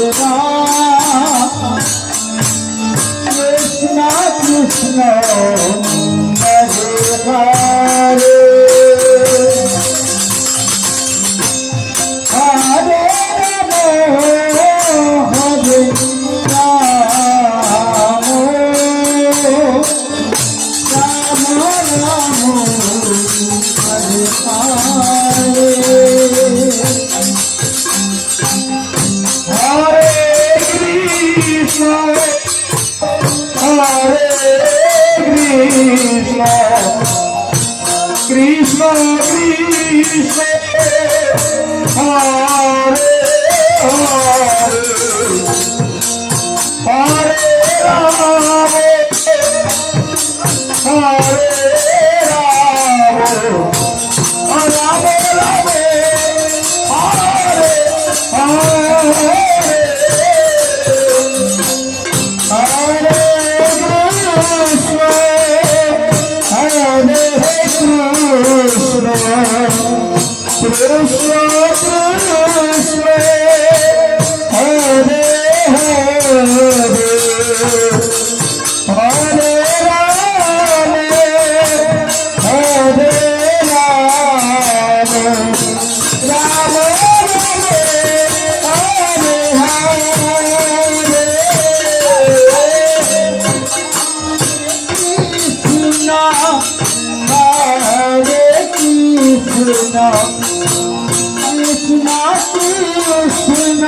Krishna Krishna Krishna Krishna Krishna Krishna